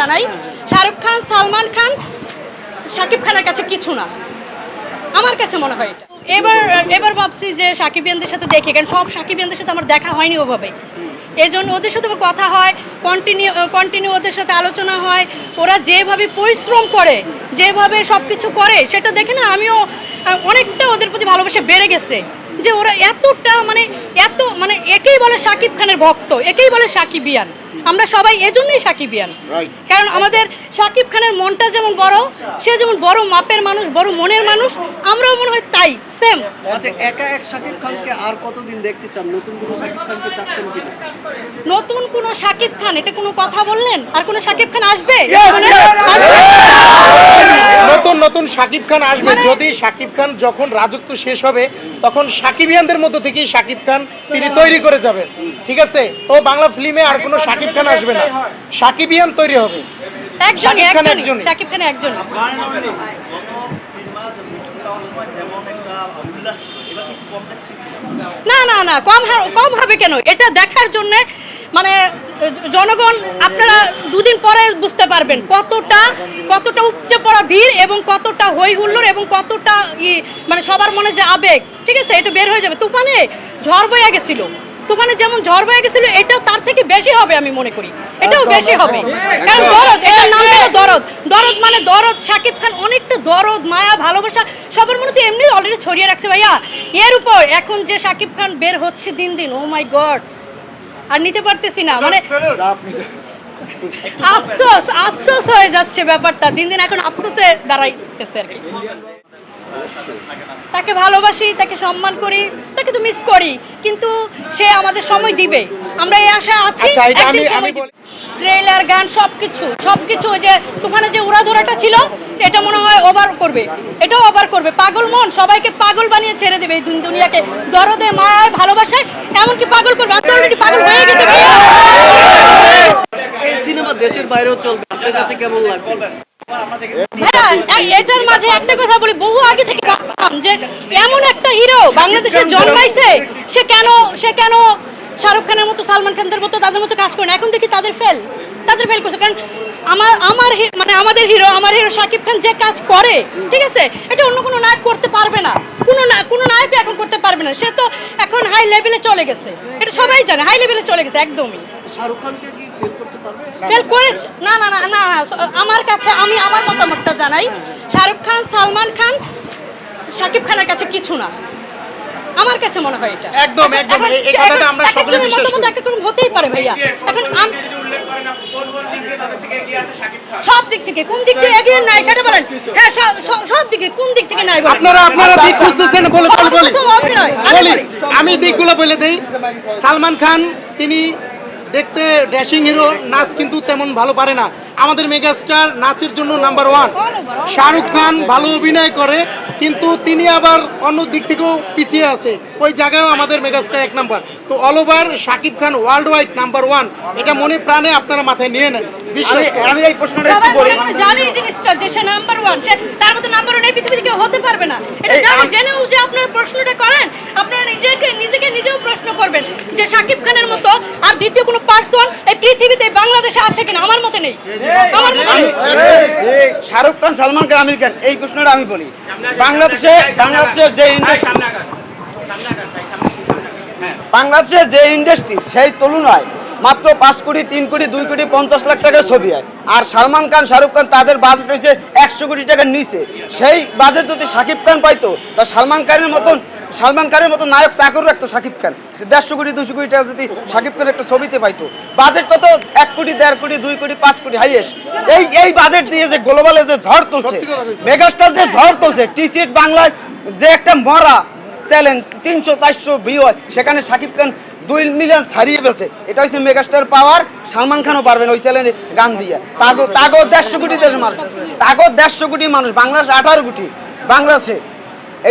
জানাই। শাহরুখ খান, সালমান খান, শাকিব খানের কাছে কিছু না। আমার কাছে মনে হয় এটা। এবার এবার ভাবছি যে সাকিবিয়ানদের সাথে দেখে, কারণ সব সাকিবিয়ানদের সাথে আমার দেখা হয়নি ওভাবে এই জন্য ওদের সাথে কথা হয় কন্টিনিউ কন্টিনিউ ওদের সাথে আলোচনা হয়। ওরা যেভাবে পরিশ্রম করে, যেভাবে সব কিছু করে, সেটা দেখে না আমিও অনেকটা ওদের প্রতি ভালোবাসা বেড়ে গেছে। যে ওরা এতটা মানে এত মানে একেই বলে সাকিব খানের ভক্ত একেই বলে সাকিবিয়ান আমরা সবাই এজন্যই সাকিবিয়ান. কারণ আমাদের সাকিব খানের মনটা যেমন বড় সে যেমন বড় মাপের মানুষ বড় মনের মানুষ আমরাও মনে হয় তাই সেম আচ্ছা একা এক শাকিব খানকে আর কতদিন দেখতে চান? নতুন কোনো শাকিব খানকে চাচ্ছেন কিনা? নতুন কোন সাকিব খান এটা কোনো কথা বললেন? আর কোন সাকিব খান আসবে? মানে-? নতুন নতুন শাকিব খান আসবে। মানে- যদি শাকিব খান যখন রাজত্ব শেষ হবে তখন সাকিবিয়ানদের মধ্য থেকেই শাকিব খান তিনি তৈরি করে যাবেন। ঠিক আছে? তো বাংলা ফিল্মে আর কোনো শাকিব খান আসবে না। সাকিবিয়ান তৈরি হবে। খান। সাকিব খান একজন। না না না কম কম হবে কেন? এটা দেখার জন্য মানে জনগণ আপনারা দুদিন পরে বুঝতে পারবেন কতটা কতটা ভিড় এবং কতটা হই হুল্লোড় এবং কতটা ই মানে সবার মনে যে আবেগ ঠিক আছে? এটা বের হয়ে যাবে। তুফানে ঝড় বয়ে গেছিল। তুফানে যেমন ঝড় বয়ে গেছিল এটাও তার থেকে বেশি হবে আমি মনে করি। এটাও বেশি হবে। কারণ দরদ এটার নাম হলো দরদ। দরদ মানে দরদ শাকিব খান অনেকটা দরদ মায়া ভালোবাসা সবার মনে তো এমনি অলরেডি ছড়িয়ে রাখছে ভাইয়া। এর উপর এখন যে শাকিব খান বের হচ্ছে দিন দিন ও মাই গড আর নিতে পারতেছি না। মানে আফসোস আফসোস হয়ে যাচ্ছে ব্যাপারটা। দিন দিন এখন আফসোসে দাঁড়াইতেছে আর কি। তাকে ভালোবাসি তাকে সম্মান করি তাকে তো মিস করি কিন্তু সে আমাদের সময় দিবে। আমরা এই আশা আছি আচ্ছা, ট্রেলার গান সবকিছু সবকিছু ওই যে তুফানে যে উড়াধরাটা ছিল এটা মনে হয় ওভার করবে। এটাও ওভার করবে। পাগল মন সবাইকে পাগল বানিয়ে ছেড়ে দেবে এই দুন- দুনিয়াকে। দরদে মায়ায় ভালোবাসায় এমনকি পাগল করবে। পাগল হয়ে গেছে দেশের বাইরেও চলবে। আপনার কাছে কেমন লাগবে? এটার মাঝে একটা কথা বলি বহু আগে থেকে ভাবতাম যে এমন একটা হিরো বাংলাদেশে জন্মাইছে সে কেন সে কেন শাহরুখ খানের মতো সালমান খানদের মতো তাদের মতো কাজ করে না? এখন দেখি তাদের ফেল তাদের ফেল করছে। কারণ আমার আমার মানে আমাদের হিরো আমার হিরো শাকিব খান যে কাজ করে ঠিক আছে? এটা অন্য কোনো নায়ক করতে পারবে না। কোনো না কোনো নায়ক এখন করতে পারবে না। সে তো এখন হাই লেভেলে চলে গেছে। এটা সবাই জানে হাই লেভেলে চলে গেছে একদমই। শাহরুখ খানকে ফেল করতে করেছে না না না না না, আমার কাছে আমি আমার মতামতটা জানাই। শাহরুখ খান সালমান খান শাকিব খানের কাছে কিছু না। আমার কাছে মনে হয় এটা। একদম, একদম। এই- কথাটা আমরা সকলে বিশ্বাস করি। এক এক হতেই পারে ভাইয়া। এখন আম- সব দিক থেকে। কোন দিক দিয়ে এগিয়ে নাই সেটা বলেন। হ্যাঁ সব- দিকে কোন দিক থেকে নাই আপনারা দিক খুঁজতেছেন বলি বলি। আমি দিকগুলো বলে দেই। সালমান খান তিনি দেখতে ড্যাশিং হিরো নাচ কিন্তু তেমন ভালো পারে না। আমাদের মেগাস্টার নাচের জন্য নাম্বার ওয়ান। শাহরুখ খান ভালো অভিনয় করে কিন্তু তিনি আবার অন্য দিক থেকেও পিছিয়ে আছে। ওই জায়গায়ও আমাদের মেগাস্টার এক নাম্বার। তো all over Shakib Khan world wide number one. এটা মনে প্রাণে আপনারা মাথায় নিয়ে নেন। বিশ্বাস আমি এই প্রশ্নটা একটু বলি এই জিনিসটা যে সে নাম্বার ওয়ান সে তার মতো নাম্বার ওয়ান এই পৃথিবীতে কেউ হতে পারবে না। এটা এই জেনেও যে আপনারা প্রশ্নটা করেন আপনারা নিজেকে নিজেকে নিজেও প্রশ্ন করবেন যে শাকিব খানের মতো দ্বিতীয় কোনো পার্সন এই পৃথিবীতে বাংলাদেশে আছে কিনা আমার মতে নেই। আমার মতে নেই। শাহরুখ খান সালমান খান আমির খান এই প্রশ্নটা আমি বলি। বাংলাদেশে বাংলাদেশের যে ইন্ডাস্ট্রি বাংলাদেশের যে ইন্ডাস্ট্রি সেই তুলনায় মাত্র পাঁচ কোটি তিন কোটি দুই কোটি পঞ্চাশ লাখ টাকার ছবি হয় আর সালমান খান শাহরুখ খান তাদের বাজেট হয়েছে একশো কোটি টাকার নিচে। সেই বাজেট যদি শাকিব খান পাইতো তা সালমান খানের মতন সালমান খানের মতো নায়ক চাকর রাখতো শাকিব খান। দেড়শো কোটি দুশো কোটি টাকা যদি শাকিব খান একটা ছবিতে পাইতো বাজেট কত? এক কোটি দেড় কোটি দুই কোটি পাঁচ কোটি হাইয়েস্ট এই এই বাজেট দিয়ে যে গ্লোবালে যে ঝড় তুলছে। মেগাস্টার যে ঝড় তুলছে টিসিট বাংলায় যে একটা মরা চ্যালেঞ্জ তিনশো চারশো ভিউ হয় সেখানে শাকিব খান দুই মিলিয়ন ছাড়িয়ে ফেলছে। এটা হচ্ছে মেগাস্টার পাওয়ার সালমান খানও পারবেন ওই চ্যালেঞ্জে গান দিয়ে। তাগো তাগো দেড়শো কোটি দেশের মানুষ তাগো দেড়শো কোটি মানুষ বাংলাদেশ আঠারো কোটি বাংলাদেশে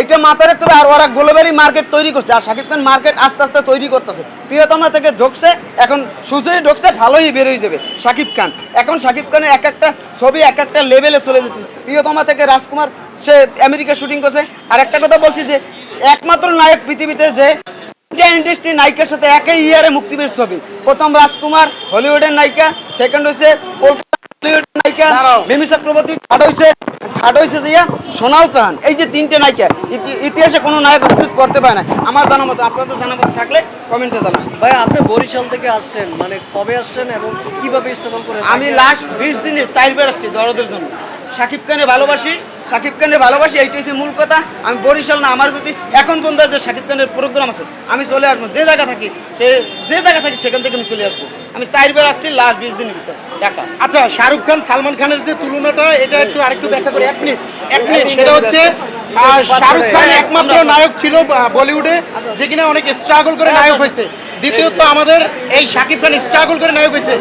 এইটা মাথায় রাখতে হবে আর ওরা গ্লোবারি মার্কেট তৈরি করছে, আর শাকিব খান মার্কেট আস্তে আস্তে তৈরি করতেছে। প্রিয়তমা থেকে ঢুকছে, এখন সুযোগে ঢুকছে, ভালোই বেরোয় যাবে শাকিব খান। এখন শাকিব খানের এক একটা ছবি, এক একটা লেভেলে চলে যেতেছে। প্রিয়তমা থেকে রাজকুমার, সে আমেরিকা শুটিং করছে। আর একটা কথা বলছি যে, একমাত্র নায়ক পৃথিবীতে যে ইন্ডিয়ান ইন্ডাস্ট্রি নায়িকার সাথে একই ইয়ারে মুক্তি পেয়েছে ছবি। প্রথম রাজকুমার, হলিউডের নায়িকা সেকেন্ড হচ্ছে কলকাতা হলিউড মিমি চক্রবর্তী থার্ড হয়েছে থার্ড হয়েছে দিয়া সোনাল চান এই যে তিনটে নায়িকা ইতিহাসে কোনো নায়ক করতে পারে না। আমার জানা মতো আপনাদের জানা মতো থাকলে কমেন্টে জানান। ভাই আপনি বরিশাল থেকে আসছেন মানে কবে আসছেন এবং কীভাবে স্ট্রাগল করে আমি লাস্ট বিশ দিনে চারবার আসছি দরদের জন্য। সাকিব খানে ভালোবাসি সাকিব খানের ভালোবাসি এইটাই হচ্ছে মূল কথা। আমি বরিশাল না আমার যদি এখন পর্যন্ত যে সাকিব খানের প্রোগ্রাম আছে আমি চলে আসব যে জায়গা থাকি সে যে জায়গা থাকি সেখান থেকে আমি চলে আসব। আমি চারবার আসছি লাস্ট বিশ দিনের ভিতরে একা। আচ্ছা শাহরুখ খান সালমান খানের যে তুলনাটা এটা একটু আরেকটু ব্যাখ্যা করি। এক মিনিট এক মিনিট সেটা হচ্ছে শাহরুখ খান একমাত্র নায়ক ছিল বলিউডে যে কিনা অনেক স্ট্রাগল করে নায়ক হয়েছে। দ্বিতীয়ত আমাদের এই শাকিব খান স্ট্রাগল করে নায়ক হয়েছে।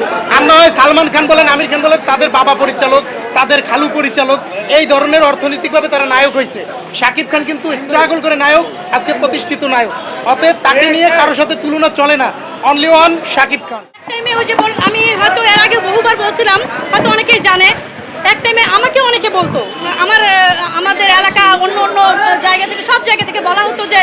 না হয় সালমান খান বলেন, আমির খান বলেন, তাদের বাবা পরিচালক, তাদের খালু পরিচালক, এই ধরনের অর্থনৈতিকভাবে তারা নায়ক হয়েছে। শাকিব খান কিন্তু স্ট্রাগল করে নায়ক, আজকে প্রতিষ্ঠিত নায়ক। অতএব তাকে নিয়ে কারোর সাথে তুলনা চলে না। Only one Shakib Khan. আমি হয়তো এর আগে বহুবার বলছিলাম, হয়তো অনেকেই জানে এক টাইমে আমাকে অনেকে বলতো, আমার আমাদের এলাকা অন্য অন্য জায়গা থেকে, সব জায়গা থেকে বলা হতো যে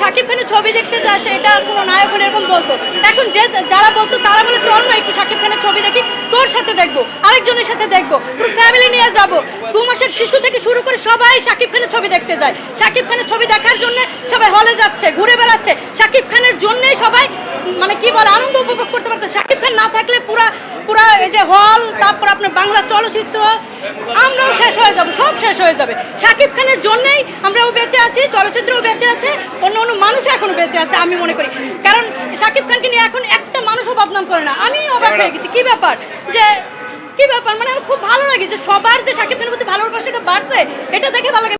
শাকিব খানের ছবি দেখতে যাস, এটা কোনো নায়ক হলে এরকম বলতো। এখন যে, যারা বলতো, তারা বলে, চল না একটু শাকিব খানের ছবি দেখি, তোর সাথে দেখব, আরেকজনের সাথে দেখব, পুরো ফ্যামিলি নিয়ে যাব। দু মাসের শিশু থেকে শুরু করে সবাই শাকিব খানের ছবি দেখতে যায়। শাকিব খানের ছবি দেখার জন্য সবাই হলে যাচ্ছে, ঘুরে বেড়াচ্ছে। শাকিব খানের জন্যই সবাই মানে কি বলে, আনন্দ উপভোগ করতে পারতো। খান না থাকলে পুরা পুরা এই যে হল, তারপর আপনার বাংলা চলচ্চিত্র, আমরাও শেষ হয়ে যাব, সব শেষ হয়ে যাবে। শাকিব খানের জন্যই আমরাও বেঁচে আছি, চলচ্চিত্রও বেঁচে আছে, অন্য অন্য মানুষও এখনও বেঁচে আছে, আমি মনে করি। কারণ শাকিব খানকে নিয়ে এখন একটা মানুষও বদনাম করে না, আমি অবাক হয়ে গেছি। কি ব্যাপার? যে, কি ব্যাপার? মানে আমার খুব ভালো লাগে যে সবার যে শাকিব খানের প্রতি ভালোবাসাটা বাড়ছে, এটা দেখে ভালো লাগে।